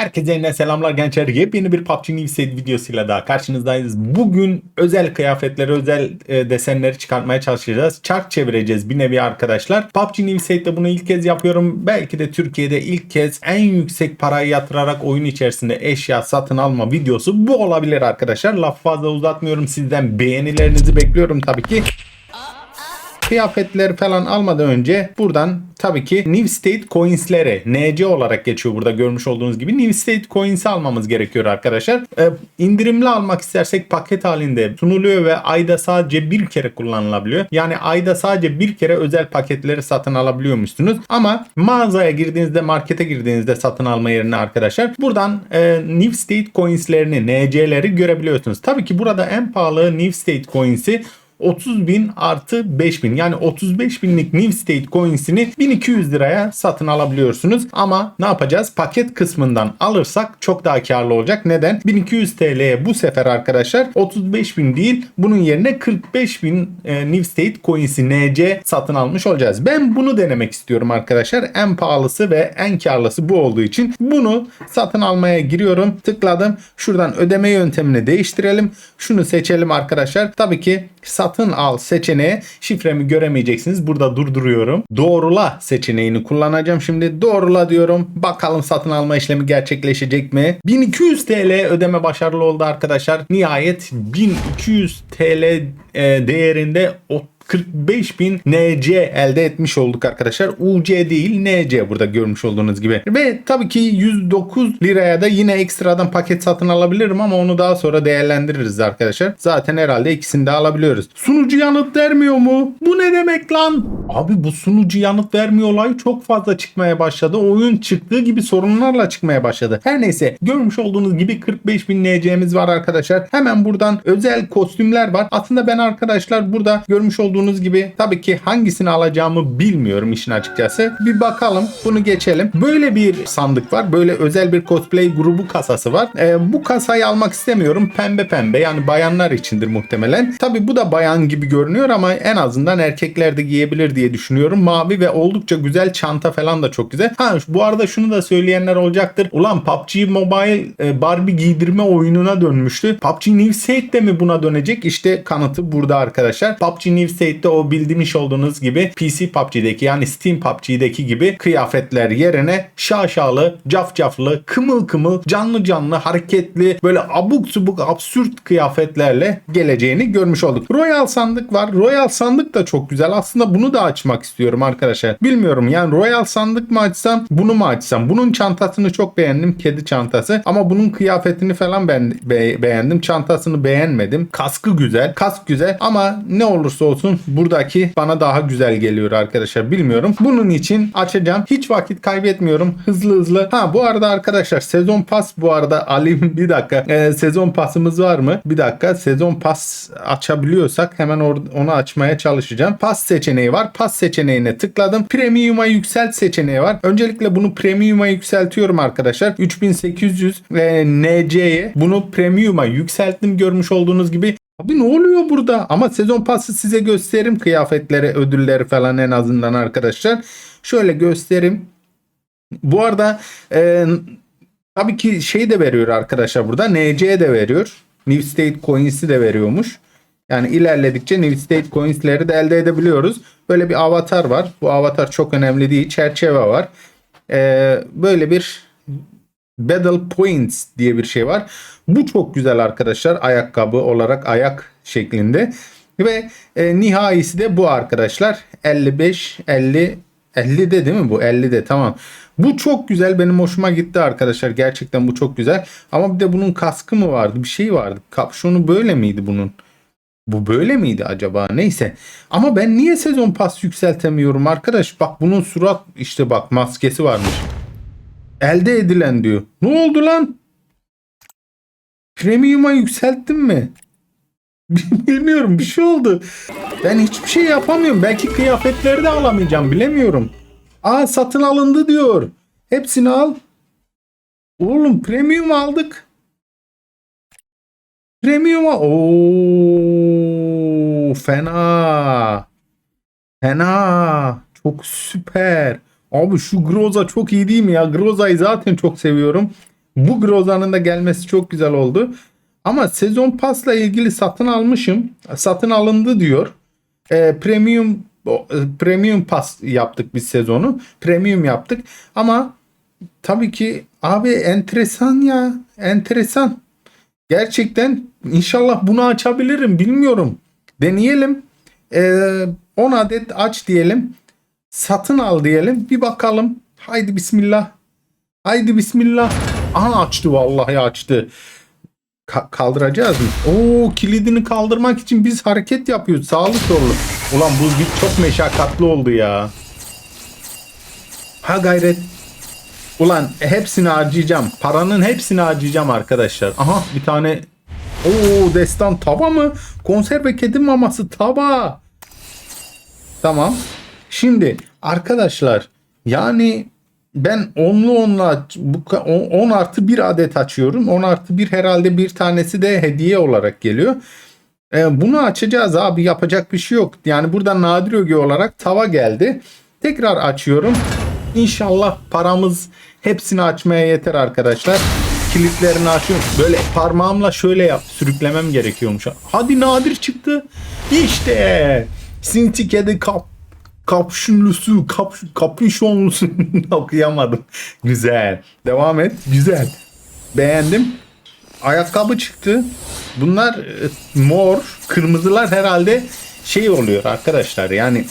Herkese yine selamlar gençler. Yepyeni bir PUBG New Set videosuyla daha karşınızdayız. Bugün özel kıyafetleri, özel e, desenleri çıkartmaya çalışacağız. Çark çevireceğiz bir nevi arkadaşlar. PUBG New Set'te bunu ilk kez yapıyorum. Belki de Türkiye'de ilk kez en yüksek parayı yatırarak oyun içerisinde eşya satın alma videosu bu olabilir arkadaşlar. Laf fazla uzatmıyorum. Sizden beğenilerinizi bekliyorum tabii ki kıyafetleri falan almadan önce buradan tabii ki New State Coins'lere NC olarak geçiyor burada görmüş olduğunuz gibi New State Coins'i almamız gerekiyor arkadaşlar. Ee, indirimli almak istersek paket halinde sunuluyor ve ayda sadece bir kere kullanılabiliyor. Yani ayda sadece bir kere özel paketleri satın alabiliyormuşsunuz. Ama mağazaya girdiğinizde markete girdiğinizde satın alma yerine arkadaşlar buradan e, New State Coins'lerini NC'leri görebiliyorsunuz. Tabii ki burada en pahalı New State Coins'i 30 bin artı 5 bin yani 35 binlik New State Coins'ini 1200 liraya satın alabiliyorsunuz. Ama ne yapacağız? Paket kısmından alırsak çok daha karlı olacak. Neden? 1200 TL'ye bu sefer arkadaşlar 35 bin değil bunun yerine 45 bin e, New State Coins'i NC satın almış olacağız. Ben bunu denemek istiyorum arkadaşlar. En pahalısı ve en karlısı bu olduğu için bunu satın almaya giriyorum. Tıkladım. Şuradan ödeme yöntemini değiştirelim. Şunu seçelim arkadaşlar. Tabii ki satın al seçeneğe şifremi göremeyeceksiniz. Burada durduruyorum. Doğrula seçeneğini kullanacağım. Şimdi doğrula diyorum. Bakalım satın alma işlemi gerçekleşecek mi? 1200 TL ödeme başarılı oldu arkadaşlar. Nihayet 1200 TL e, değerinde 30 45.000 NC elde etmiş olduk arkadaşlar. UC değil NC burada görmüş olduğunuz gibi. Ve tabii ki 109 liraya da yine ekstradan paket satın alabilirim ama onu daha sonra değerlendiririz arkadaşlar. Zaten herhalde ikisini de alabiliyoruz. Sunucu yanıt vermiyor mu? Bu ne demek lan? Abi bu sunucu yanıt vermiyor olayı çok fazla çıkmaya başladı. Oyun çıktığı gibi sorunlarla çıkmaya başladı. Her neyse görmüş olduğunuz gibi 45.000 NC'miz var arkadaşlar. Hemen buradan özel kostümler var. Aslında ben arkadaşlar burada görmüş olduğunuz gibi tabii ki hangisini alacağımı bilmiyorum işin açıkçası. Bir bakalım bunu geçelim. Böyle bir sandık var. Böyle özel bir cosplay grubu kasası var. Ee, bu kasayı almak istemiyorum. Pembe pembe yani bayanlar içindir muhtemelen. Tabii bu da bayan gibi görünüyor ama en azından erkekler de giyebilir diye düşünüyorum. Mavi ve oldukça güzel çanta falan da çok güzel. Ha bu arada şunu da söyleyenler olacaktır. Ulan PUBG Mobile e, Barbie giydirme oyununa dönmüştü. PUBG New State de mi buna dönecek? İşte kanıtı burada arkadaşlar. PUBG New State'de o bildirmiş olduğunuz gibi PC PUBG'deki yani Steam PUBG'deki gibi kıyafetler yerine şaşalı, cafcaflı, kımıl kımıl, canlı canlı, hareketli, böyle abuk subuk absürt kıyafetlerle geleceğini görmüş olduk. Royal sandık var. Royal sandık da çok güzel. Aslında bunu da açmak istiyorum arkadaşlar. Bilmiyorum yani Royal sandık mı açsam, bunu mu açsam? Bunun çantasını çok beğendim. Kedi çantası. Ama bunun kıyafetini falan ben be- beğendim. Çantasını beğenmedim. Kaskı güzel. Kask güzel ama ne olursa olsun buradaki bana daha güzel geliyor arkadaşlar. Bilmiyorum. Bunun için açacağım. Hiç vakit kaybetmiyorum. Hızlı hızlı. Ha bu arada arkadaşlar sezon pas bu arada alayım bir dakika. Ee, sezon pasımız var mı? Bir dakika. Sezon pas açabiliyorsak hemen onu açmaya çalışacağım. Pas seçeneği var. Pas seçeneğine tıkladım. Premium'a yükselt seçeneği var. Öncelikle bunu premium'a yükseltiyorum arkadaşlar. 3800 e, NC'ye bunu premium'a yükselttim görmüş olduğunuz gibi Abi ne oluyor burada? Ama sezon pası size gösteririm kıyafetleri, ödülleri falan en azından arkadaşlar. Şöyle göstereyim. Bu arada e, tabii ki şey de veriyor arkadaşlar burada. NC de veriyor. New State Coins'i de veriyormuş. Yani ilerledikçe New State Coins'leri de elde edebiliyoruz. Böyle bir avatar var. Bu avatar çok önemli değil. Çerçeve var. E, böyle bir Battle Points diye bir şey var. Bu çok güzel arkadaşlar. Ayakkabı olarak ayak şeklinde. Ve e, nihayesi de bu arkadaşlar. 55 50 50 de değil mi bu? 50 de tamam. Bu çok güzel. Benim hoşuma gitti arkadaşlar. Gerçekten bu çok güzel. Ama bir de bunun kaskı mı vardı? Bir şey vardı. Kapşonu böyle miydi bunun? Bu böyle miydi acaba? Neyse. Ama ben niye sezon pas yükseltemiyorum arkadaş? Bak bunun surat işte bak maskesi varmış. Elde edilen diyor. Ne oldu lan? Premium'a yükselttim mi? Bilmiyorum bir şey oldu. Ben hiçbir şey yapamıyorum. Belki kıyafetleri de alamayacağım bilemiyorum. Aa satın alındı diyor. Hepsini al. Oğlum premium aldık. Premium'a ooo fena. Fena. Çok süper. Abi şu Groza çok iyi değil mi ya? Groza'yı zaten çok seviyorum. Bu Groza'nın da gelmesi çok güzel oldu. Ama sezon pasla ilgili satın almışım. Satın alındı diyor. E, premium e, premium pas yaptık biz sezonu. Premium yaptık. Ama tabii ki abi enteresan ya. Enteresan. Gerçekten inşallah bunu açabilirim. Bilmiyorum. Deneyelim. Ee, 10 adet aç diyelim. Satın al diyelim. Bir bakalım. Haydi bismillah. Haydi bismillah. Aha açtı vallahi açtı. Ka- kaldıracağız mı? Oo kilidini kaldırmak için biz hareket yapıyoruz. Sağlı sollu. Ulan bu çok meşakkatli oldu ya. Ha gayret. Ulan hepsini harcayacağım. Paranın hepsini harcayacağım arkadaşlar. Aha bir tane Oo destan tava mı? Konserve kedi maması tava. Tamam. Şimdi arkadaşlar yani ben onlu onla bu ka- on- 10 artı 1 adet açıyorum. 10 artı 1 herhalde bir tanesi de hediye olarak geliyor. Ee, bunu açacağız abi yapacak bir şey yok. Yani burada nadir öge olarak tava geldi. Tekrar açıyorum. İnşallah paramız hepsini açmaya yeter arkadaşlar. Kilitlerini açıyorum. Böyle parmağımla şöyle yap sürüklemem gerekiyormuş. Hadi nadir çıktı. İşte sinsi kedi kap kapşonlusu, kap, kapüşonlusu okuyamadım. Güzel. Devam et. Güzel. Beğendim. Ayakkabı çıktı. Bunlar e, mor, kırmızılar herhalde şey oluyor arkadaşlar. Yani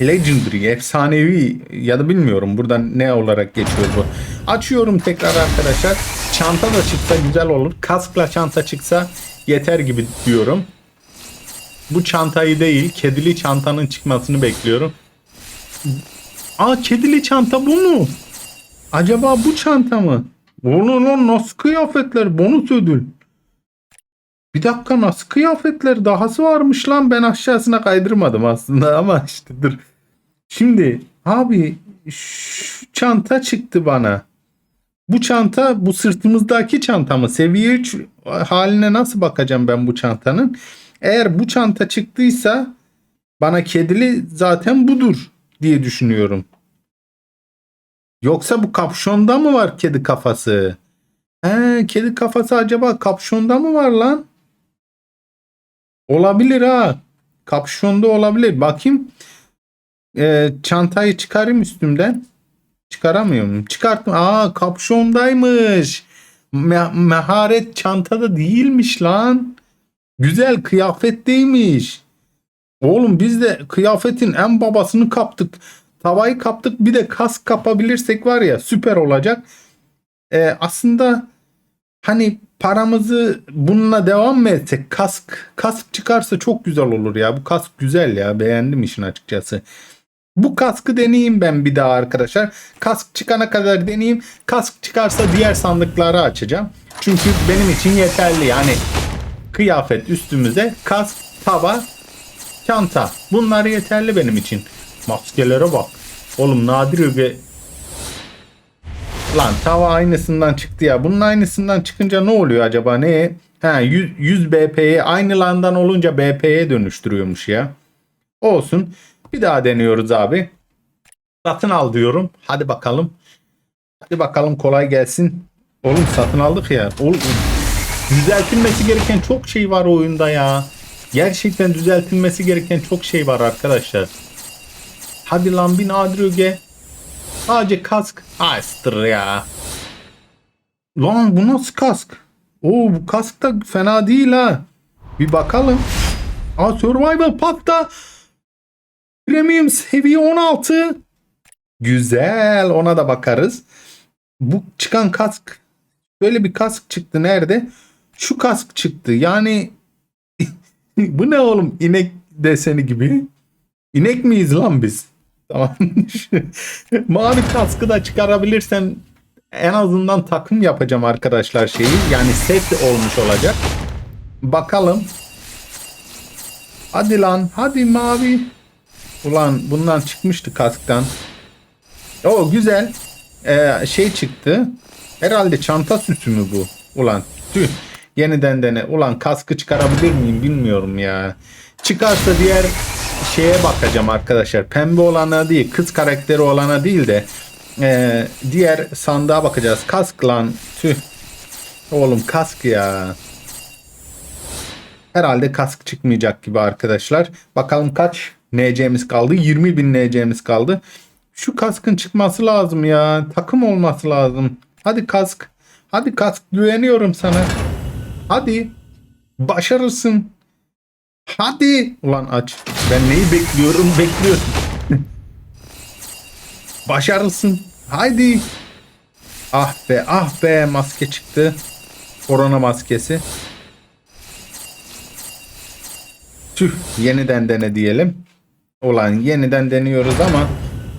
Legendary, efsanevi ya da bilmiyorum buradan ne olarak geçiyor bu. Açıyorum tekrar arkadaşlar. Çanta da çıksa güzel olur. Kaskla çanta çıksa yeter gibi diyorum. Bu çantayı değil, kedili çantanın çıkmasını bekliyorum. Aa kedili çanta bu mu? Acaba bu çanta mı? Oğlum lan nasıl kıyafetler? Bonus ödül. Bir dakika nasıl kıyafetler? Dahası varmış lan. Ben aşağısına kaydırmadım aslında ama işte dur. Şimdi abi şu çanta çıktı bana. Bu çanta bu sırtımızdaki çanta mı? Seviye 3 haline nasıl bakacağım ben bu çantanın? Eğer bu çanta çıktıysa bana kedili zaten budur diye düşünüyorum. Yoksa bu kapşonda mı var kedi kafası? He, kedi kafası acaba kapşonda mı var lan? Olabilir ha. Kapşonda olabilir. Bakayım. Ee, çantayı çıkarayım üstümden. Çıkaramıyor muyum? Çıkarttım. Aa kapşondaymış. Me- meharet çantada değilmiş lan. Güzel kıyafetteymiş. Oğlum biz de kıyafetin en babasını kaptık. Tavayı kaptık bir de kask kapabilirsek var ya süper olacak. Ee, aslında hani paramızı bununla devam mı etsek kask kask çıkarsa çok güzel olur ya. Bu kask güzel ya beğendim işin açıkçası. Bu kaskı deneyeyim ben bir daha arkadaşlar. Kask çıkana kadar deneyeyim. Kask çıkarsa diğer sandıkları açacağım. Çünkü benim için yeterli yani kıyafet üstümüze kask, tava, çanta. Bunlar yeterli benim için. Maskelere bak. Oğlum nadir öge. Lan tava aynısından çıktı ya. Bunun aynısından çıkınca ne oluyor acaba? Ne? Ha 100, 100 BP'ye aynı landan olunca BP'ye dönüştürüyormuş ya. Olsun. Bir daha deniyoruz abi. Satın al diyorum. Hadi bakalım. Hadi bakalım kolay gelsin. Oğlum satın aldık ya. Oğlum düzeltilmesi gereken çok şey var oyunda ya. Gerçekten düzeltilmesi gereken çok şey var arkadaşlar. Hadi lan bir nadir öge. Sadece kask. Astır ya. Lan bu nasıl kask? Oo bu kask da fena değil ha. Bir bakalım. Aa Survival Pack'ta Premium seviye 16. Güzel ona da bakarız. Bu çıkan kask böyle bir kask çıktı nerede? Şu kask çıktı. Yani bu ne oğlum inek deseni gibi. İnek miyiz lan biz? Tamam. Mavi kaskı da çıkarabilirsem en azından takım yapacağım arkadaşlar şeyi. Yani set olmuş olacak. Bakalım. Hadi lan. Hadi mavi. Ulan bundan çıkmıştı kasktan. O güzel. Ee, şey çıktı. Herhalde çanta süsü mü bu? Ulan tüh. Yeniden dene. Ulan kaskı çıkarabilir miyim bilmiyorum ya. Çıkarsa diğer şeye bakacağım arkadaşlar. Pembe olana değil, kız karakteri olana değil de Ee, diğer sandığa bakacağız. Kask lan. Tüh. Oğlum kask ya. Herhalde kask çıkmayacak gibi arkadaşlar. Bakalım kaç NC'miz kaldı? 20 bin NC'miz kaldı. Şu kaskın çıkması lazım ya. Takım olması lazım. Hadi kask. Hadi kask güveniyorum sana. Hadi. Başarırsın. Hadi. Ulan aç. Ben neyi bekliyorum bekliyorum. Başarırsın. Haydi. Ah be ah be maske çıktı. Korona maskesi. Tüh yeniden dene diyelim. Ulan yeniden deniyoruz ama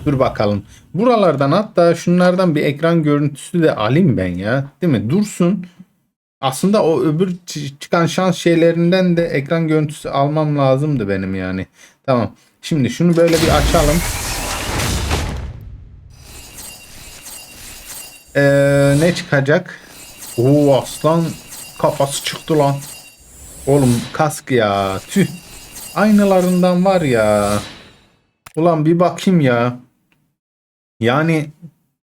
dur bakalım. Buralardan hatta şunlardan bir ekran görüntüsü de alayım ben ya. Değil mi? Dursun. Aslında o öbür çı- çıkan şans şeylerinden de ekran görüntüsü almam lazımdı benim yani. Tamam. Şimdi şunu böyle bir açalım. Ee, ne çıkacak? Oo aslan kafası çıktı lan. Oğlum kask ya. Tüh. Aynılarından var ya. Ulan bir bakayım ya. Yani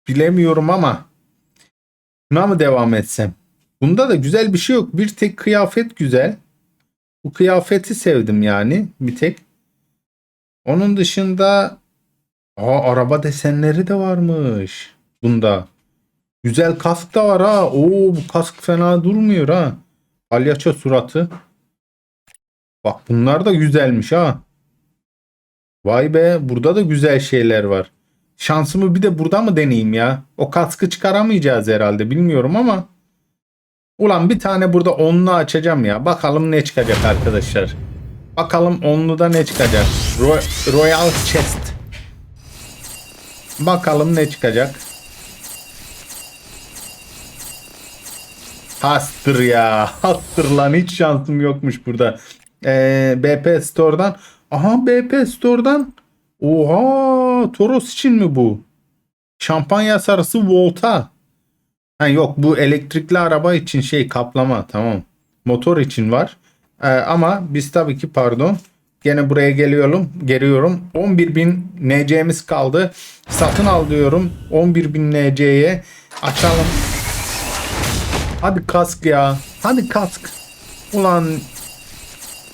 bilemiyorum ama buna mı devam etsem? Bunda da güzel bir şey yok. Bir tek kıyafet güzel. Bu kıyafeti sevdim yani bir tek. Onun dışında aa, araba desenleri de varmış bunda. Güzel kask da var ha. Oo bu kask fena durmuyor ha. Palyaço suratı. Bak bunlar da güzelmiş ha. Vay be burada da güzel şeyler var. Şansımı bir de burada mı deneyeyim ya? O kaskı çıkaramayacağız herhalde bilmiyorum ama. Ulan bir tane burada onlu açacağım ya. Bakalım ne çıkacak arkadaşlar. Bakalım onluda ne çıkacak. Ro- Royal Chest. Bakalım ne çıkacak. Hastır ya. Hastır lan hiç şansım yokmuş burada. Ee, BP Store'dan. Aha BP Store'dan. Oha Toros için mi bu? Şampanya sarısı Volta. Ha yok bu elektrikli araba için şey kaplama tamam. Motor için var. Ee, ama biz tabii ki pardon. Gene buraya geliyorum. Geliyorum. 11.000 NC'miz kaldı. Satın al diyorum. 11.000 NC'ye açalım. Hadi kask ya. Hadi kask. Ulan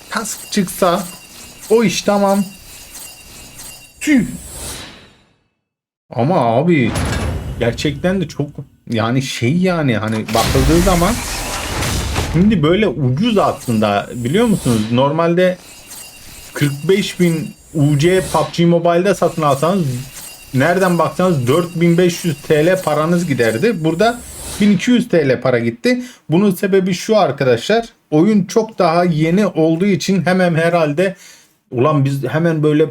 kask çıksa o iş tamam. Tüh. Ama abi gerçekten de çok yani şey yani hani bakıldığı zaman şimdi böyle ucuz aslında biliyor musunuz? Normalde 45 bin UC PUBG Mobile'de satın alsanız nereden baksanız 4500 TL paranız giderdi. Burada 1200 TL para gitti. Bunun sebebi şu arkadaşlar. Oyun çok daha yeni olduğu için hemen herhalde ulan biz hemen böyle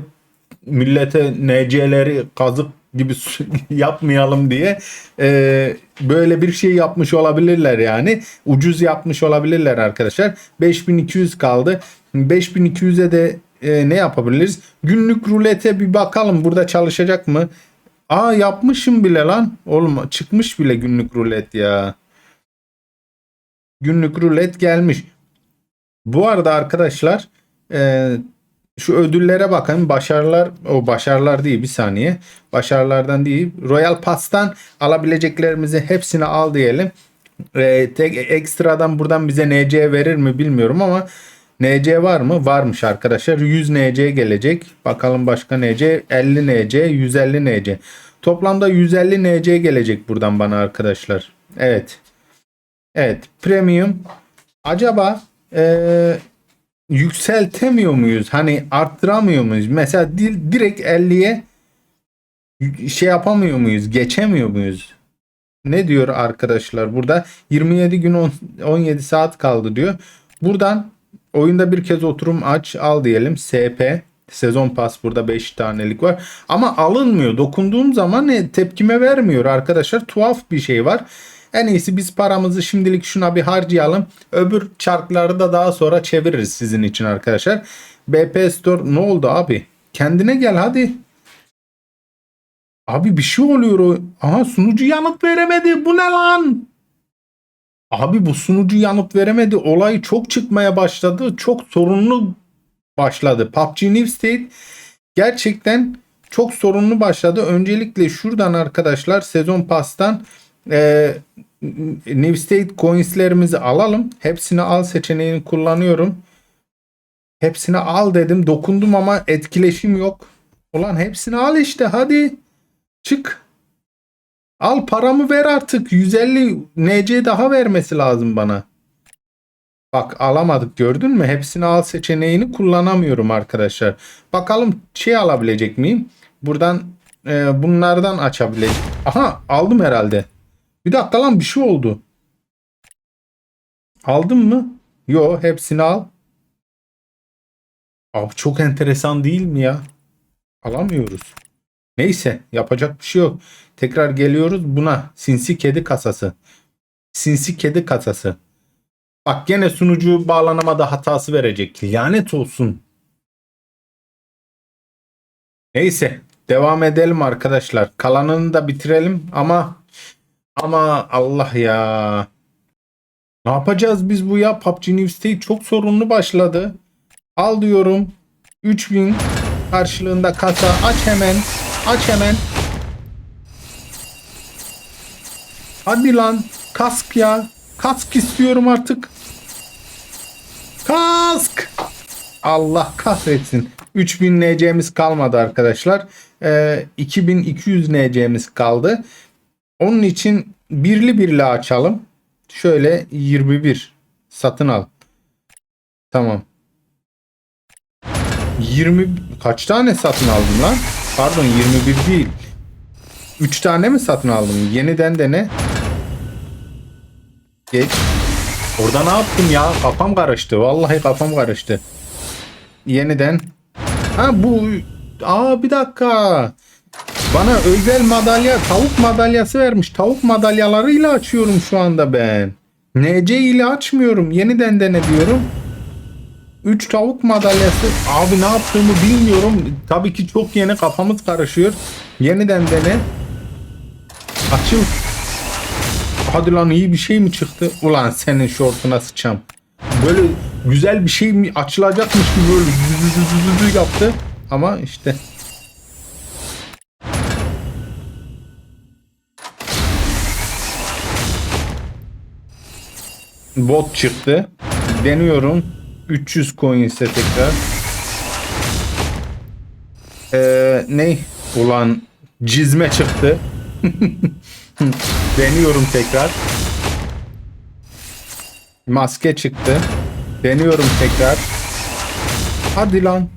millete NC'leri kazık gibi yapmayalım diye e, böyle bir şey yapmış olabilirler yani. Ucuz yapmış olabilirler arkadaşlar. 5200 kaldı. 5200'e de e, ne yapabiliriz? Günlük rulete bir bakalım burada çalışacak mı? Aa yapmışım bile lan. Oğlum çıkmış bile günlük rulet ya. Günlük rulet gelmiş. Bu arada arkadaşlar e, şu ödüllere bakın. Başarılar o başarılar değil bir saniye. Başarılardan değil. Royal Pass'tan alabileceklerimizi hepsini al diyelim. E, tek ekstradan buradan bize NC verir mi bilmiyorum ama NC var mı? Varmış arkadaşlar. 100 NC gelecek. Bakalım başka NC. 50 NC, 150 NC. Toplamda 150 NC gelecek buradan bana arkadaşlar. Evet. Evet. Premium. Acaba eee, yükseltemiyor muyuz? Hani arttıramıyor muyuz? Mesela di- direkt 50'ye şey yapamıyor muyuz? Geçemiyor muyuz? Ne diyor arkadaşlar burada? 27 gün on- 17 saat kaldı diyor. Buradan oyunda bir kez oturum aç al diyelim. SP sezon pas burada 5 tanelik var. Ama alınmıyor. Dokunduğum zaman tepkime vermiyor arkadaşlar. Tuhaf bir şey var. En iyisi biz paramızı şimdilik şuna bir harcayalım. Öbür çarkları da daha sonra çeviririz sizin için arkadaşlar. BP Store ne oldu abi? Kendine gel hadi. Abi bir şey oluyor o. Aha sunucu yanıt veremedi. Bu ne lan? Abi bu sunucu yanıt veremedi. Olay çok çıkmaya başladı. Çok sorunlu başladı. PUBG New State gerçekten çok sorunlu başladı. Öncelikle şuradan arkadaşlar sezon pastan e, New State coinslerimizi alalım. Hepsini al seçeneğini kullanıyorum. Hepsini al dedim. Dokundum ama etkileşim yok. Ulan hepsini al işte hadi. Çık. Al paramı ver artık. 150 NC daha vermesi lazım bana. Bak alamadık gördün mü? Hepsini al seçeneğini kullanamıyorum arkadaşlar. Bakalım şey alabilecek miyim? Buradan e, bunlardan açabilecek. Aha aldım herhalde. Bir dakika lan bir şey oldu. Aldım mı? Yo hepsini al. Abi çok enteresan değil mi ya? Alamıyoruz. Neyse yapacak bir şey yok. Tekrar geliyoruz buna. Sinsi kedi kasası. Sinsi kedi kasası. Bak gene sunucu bağlanamada hatası verecek. Lanet olsun. Neyse devam edelim arkadaşlar. Kalanını da bitirelim ama ama Allah ya. Ne yapacağız biz bu ya? PUBG New State çok sorunlu başladı. Al diyorum. 3000 karşılığında kasa aç hemen. Aç hemen. Hadi lan. Kask ya. Kask istiyorum artık. Kask. Allah kahretsin. 3000 NC'miz kalmadı arkadaşlar. Ee, 2200 NC'miz kaldı. Onun için birli birli açalım. Şöyle 21 satın al. Tamam. 20 kaç tane satın aldım lan? Pardon 21 değil. 3 tane mi satın aldım? Yeniden de ne? Geç. Orada ne yaptım ya? Kafam karıştı. Vallahi kafam karıştı. Yeniden. Ha bu Aa bir dakika. Bana özel madalya, tavuk madalyası vermiş. Tavuk madalyalarıyla açıyorum şu anda ben. NC ile açmıyorum. Yeniden dene diyorum. 3 tavuk madalyası. Abi ne yaptığımı bilmiyorum. Tabii ki çok yeni kafamız karışıyor. Yeniden dene. Açıl. Hadi lan iyi bir şey mi çıktı? Ulan senin şortuna sıçam. Böyle güzel bir şey mi açılacakmış gibi böyle yaptı. Ama işte bot çıktı. Deniyorum. 300 coin ise tekrar. Ee, ne? Ulan cizme çıktı. Deniyorum tekrar. Maske çıktı. Deniyorum tekrar. Hadi lan.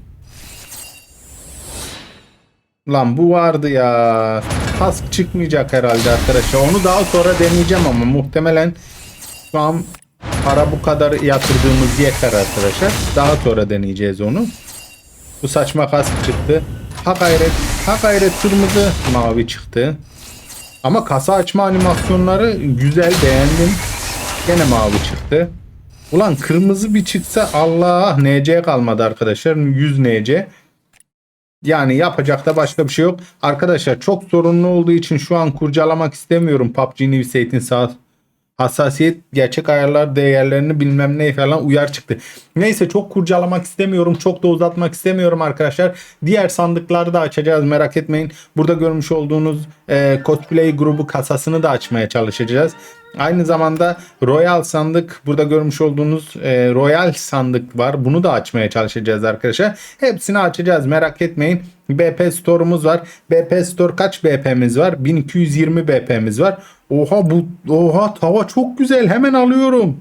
Lan bu vardı ya. Kask çıkmayacak herhalde arkadaşlar. Onu daha sonra deneyeceğim ama muhtemelen şu an para bu kadar yatırdığımız yeter arkadaşlar. Daha sonra deneyeceğiz onu. Bu saçma kask çıktı. Ha gayret, ha gayret kırmızı mavi çıktı. Ama kasa açma animasyonları güzel beğendim. Gene mavi çıktı. Ulan kırmızı bir çıksa Allah NC kalmadı arkadaşlar. 100 NC. Yani yapacak da başka bir şey yok. Arkadaşlar çok sorunlu olduğu için şu an kurcalamak istemiyorum PUBG New State'in sağ hassasiyet gerçek ayarlar değerlerini bilmem ne falan uyar çıktı. Neyse çok kurcalamak istemiyorum. Çok da uzatmak istemiyorum arkadaşlar. Diğer sandıkları da açacağız merak etmeyin. Burada görmüş olduğunuz e, cosplay grubu kasasını da açmaya çalışacağız. Aynı zamanda Royal sandık burada görmüş olduğunuz e, Royal sandık var. Bunu da açmaya çalışacağız arkadaşlar. Hepsini açacağız merak etmeyin. BP Store'umuz var. BP Store kaç BP'miz var? 1220 BP'miz var. Oha bu oha tava çok güzel. Hemen alıyorum.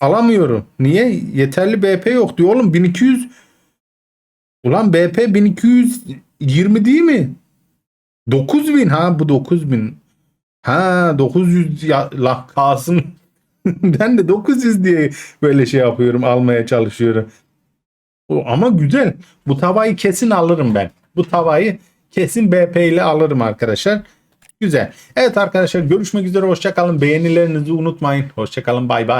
Alamıyorum. Niye? Yeterli BP yok diyor oğlum 1200 Ulan BP 1220 değil mi? 9000 ha bu 9000. Ha 900 ya la kalsın. ben de 900 diye böyle şey yapıyorum almaya çalışıyorum. Ama güzel. Bu tavayı kesin alırım ben. Bu tavayı kesin BP ile alırım arkadaşlar. Güzel. Evet arkadaşlar görüşmek üzere. Hoşçakalın. Beğenilerinizi unutmayın. Hoşçakalın. Bay bay.